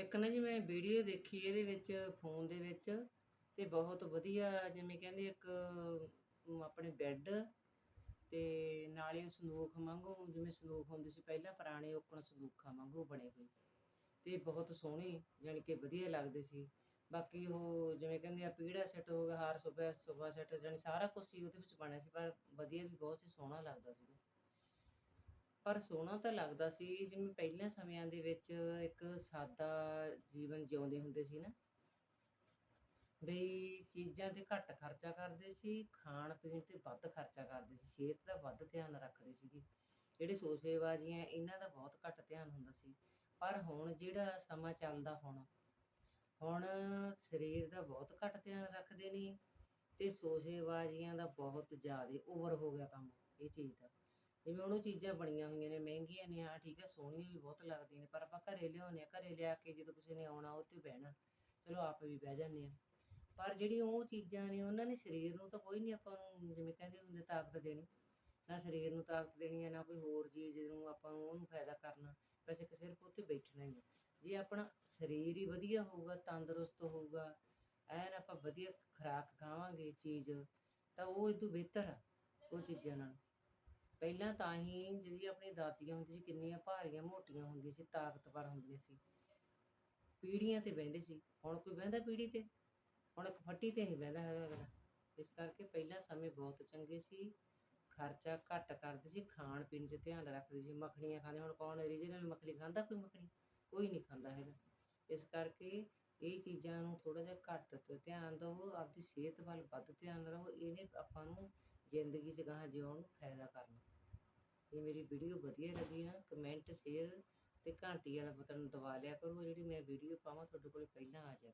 ਇੱਕ ਨਾ ਜੀ ਮੈਂ ਵੀਡੀਓ ਦੇਖੀ, ਇਹਦੇ ਵਿੱਚ ਫੋਨ ਦੇ ਵਿੱਚ ਤੇ ਬਹੁਤ ਵਧੀਆ ਜਿਵੇਂ ਕਹਿੰਦੇ ਇੱਕ ਆਪਣੇ ਬੈੱਡ ਤੇ ਨਾਲੇ ਉਹ ਸੰਦੂਖ ਵਾਂਗੂ, ਜਿਵੇਂ ਸੰਦੂਖ ਹੁੰਦੇ ਸੀ ਪਹਿਲਾਂ, ਪੁਰਾਣੇ ਓਕਣ ਸੰਦੂਖਾਂ ਵਾਂਗੂ ਬਣੇ ਹੋਏ ਤੇ ਬਹੁਤ ਸੋਹਣੇ, ਜਾਣੀ ਕਿ ਵਧੀਆ ਲੱਗਦੇ ਸੀ। ਬਾਕੀ ਉਹ ਜਿਵੇਂ ਕਹਿੰਦੇ ਆ, ਪੀੜਾ ਸੈੱਟ ਹੋ ਗਿਆ, ਹਾਰ ਸੋਫਾ ਸੋਫਾ ਸੈੱਟ ਜਾਣੀ ਸਾਰਾ ਕੁਝ ਸੀ ਉਹਦੇ ਵਿੱਚ ਬਣਿਆ ਸੀ, ਪਰ ਵਧੀਆ ਵੀ, ਬਹੁਤ ਸੀ, ਸੋਹਣਾ ਲੱਗਦਾ ਸੀ ਪਰ ਸੋਹਣਾ ਤਾਂ ਲੱਗਦਾ ਸੀ, ਜਿਵੇਂ ਪਹਿਲਾਂ ਸਮਿਆਂ ਦੇ ਵਿੱਚ ਇੱਕ ਸਾਦਾ ਜੀਵਨ ਜਿਉਂਦੇ ਹੁੰਦੇ ਸੀ ਨਾ। ਬਈ ਚੀਜ਼ਾਂ ਤੇ ਘੱਟ ਖਰਚਾ ਕਰਦੇ ਸੀ, ਖਾਣ ਪੀਣ ਤੇ ਵੱਧ ਖਰਚਾ ਕਰਦੇ ਸੀ, ਸਿਹਤ ਦਾ ਵੱਧ ਧਿਆਨ ਰੱਖਦੇ ਸੀਗੇ। ਜਿਹੜੇ ਸੋਸ਼ੇਬਾਜ਼ੀਆਂ, ਇਹਨਾਂ ਦਾ ਬਹੁਤ ਘੱਟ ਧਿਆਨ ਹੁੰਦਾ ਸੀ। ਪਰ ਹੁਣ ਜਿਹੜਾ ਸਮਾਂ ਚੱਲਦਾ ਹੁਣ ਹੁਣ ਸਰੀਰ ਦਾ ਬਹੁਤ ਘੱਟ ਧਿਆਨ ਰੱਖਦੇ ਨੇ ਤੇ ਸੋਸ਼ੇਬਾਜ਼ੀਆਂ ਦਾ ਬਹੁਤ ਜ਼ਿਆਦਾ ਓਵਰ ਹੋ ਗਿਆ ਕੰਮ, ਇਹ ਚੀਜ਼ ਦਾ। ਜਿਵੇਂ ਉਹਨੂੰ ਚੀਜ਼ਾਂ ਬਣੀਆਂ ਹੋਈਆਂ ਨੇ, ਮਹਿੰਗੀਆਂ ਨੇ ਹਾਂ ਠੀਕ ਹੈ, ਸੋਹਣੀਆਂ ਵੀ ਬਹੁਤ ਲੱਗਦੀਆਂ ਨੇ, ਪਰ ਆਪਾਂ ਘਰੇ ਲਿਆਉਂਦੇ ਆ ਘਰੇ ਲਿਆ ਕੇ ਜਦੋਂ ਕਿਸੇ ਨੇ ਆਉਣਾ, ਉਹ ਤੇ ਬਹਿਣਾ। ਚਲੋ ਆਪ ਵੀ ਬਹਿ ਜਾਂਦੇ ਆ ਪਰ ਜਿਹੜੀ ਉਹ ਚੀਜ਼ਾਂ ਨੇ, ਉਹਨਾਂ ਨੇ ਸਰੀਰ ਨੂੰ ਤਾਂ ਕੋਈ ਨਹੀਂ ਆਪਾਂ ਨੂੰ ਜਿਵੇਂ ਕਹਿੰਦੇ ਹੁੰਦੇ, ਤਾਕਤ ਦੇਣੀ। ਨਾ ਸਰੀਰ ਨੂੰ ਤਾਕਤ ਦੇਣੀ ਹੈ, ਨਾ ਕੋਈ ਹੋਰ ਚੀਜ਼ ਨੂੰ ਆਪਾਂ ਨੂੰ ਉਹਨੂੰ ਫਾਇਦਾ ਕਰਨਾ। ਵੈਸੇ ਕਿ ਸਿਰਫ ਉੱਥੇ ਬੈਠਣਾ ਹੀ ਹੈ। ਜੇ ਆਪਣਾ ਸਰੀਰ ਹੀ ਵਧੀਆ ਹੋਊਗਾ, ਤੰਦਰੁਸਤ ਹੋਊਗਾ, ਐਨ ਆਪਾਂ ਵਧੀਆ ਖੁਰਾਕ ਖਾਵਾਂਗੇ ਚੀਜ਼, ਤਾਂ ਉਹ ਇਦੋਂ ਬਿਹਤਰ ਆ, ਉਹ ਚੀਜ਼ਾਂ ਨਾਲ। ਪਹਿਲਾਂ ਤਾਂ ਹੀ ਜਿਹੜੀ ਆਪਣੀ ਦਾਤੀਆਂ ਹੁੰਦੀ ਸੀ, ਕਿੰਨੀਆਂ ਭਾਰੀਆਂ ਮੋਟੀਆਂ ਹੁੰਦੀਆਂ ਸੀ, ਤਾਕਤਵਰ ਹੁੰਦੀਆਂ ਸੀ। ਪੀੜੀਆਂ ਤੇ ਬਹਿੰਦੇ ਸੀ। ਹੁਣ ਕੋਈ ਬਹਿੰਦਾ ਪੀੜੀ ਤੇ? ਹੁਣ ਇੱਕ ਫੱਟੀ ਤੇ ਨਹੀਂ ਬਹਿੰਦਾ ਹੈਗਾ ਅਗਲਾ। ਇਸ ਕਰਕੇ ਪਹਿਲਾਂ ਸਮੇਂ ਬਹੁਤ ਚੰਗੇ ਸੀ। ਖਰਚਾ ਘੱਟ ਕਰਦੇ ਸੀ, ਖਾਣ ਪੀਣ 'ਚ ਧਿਆਨ ਰੱਖਦੇ ਸੀ। ਮੱਖਣੀਆਂ ਖਾਂਦੇ, ਹੁਣ ਕੌਣ ਰੀਜਨਲ ਮੱਖਣੀ ਖਾਂਦਾ, ਕੋਈ ਮੱਖਣੀ? ਕੋਈ ਨਹੀਂ ਖਾਂਦਾ ਹੈਗਾ। ਇਸ ਕਰਕੇ ਇਹ ਚੀਜ਼ਾਂ ਨੂੰ ਥੋੜਾ ਜਿਹਾ ਘੱਟ ਤੋਂ ਧਿਆਨ ਦਿਓ, ਆਪਦੀ ਸਿਹਤ ਵੱਲ ਵੱਧ ਧਿਆਨ ਰਹੋ। ਇਹਨੇ ਆਪਾਂ ਨੂੰ ਜ਼ਿੰਦਗੀ 'ਚ ਗਾਹਾਂ ਜਿਉਣ ਨੂੰ ਫਾਇਦਾ ਕਰਨਾ। ਜੇ ਮੇਰੀ ਵੀਡੀਓ ਵਧੀਆ ਲੱਗੀ ਨਾ ਕਮੈਂਟ ਸ਼ੇਅਰ ਤੇ ਘੰਟੀ ਵਾਲਾ ਬਟਨ ਦਬਾ ਲਿਆ ਕਰੋ, ਜਿਹੜੀ ਮੈਂ ਵੀਡੀਓ ਪਾਵਾਂ, ਤੁਹਾਡੇ ਕੋਲ ਪਹਿਲਾਂ ਆ ਜਾਵੇ।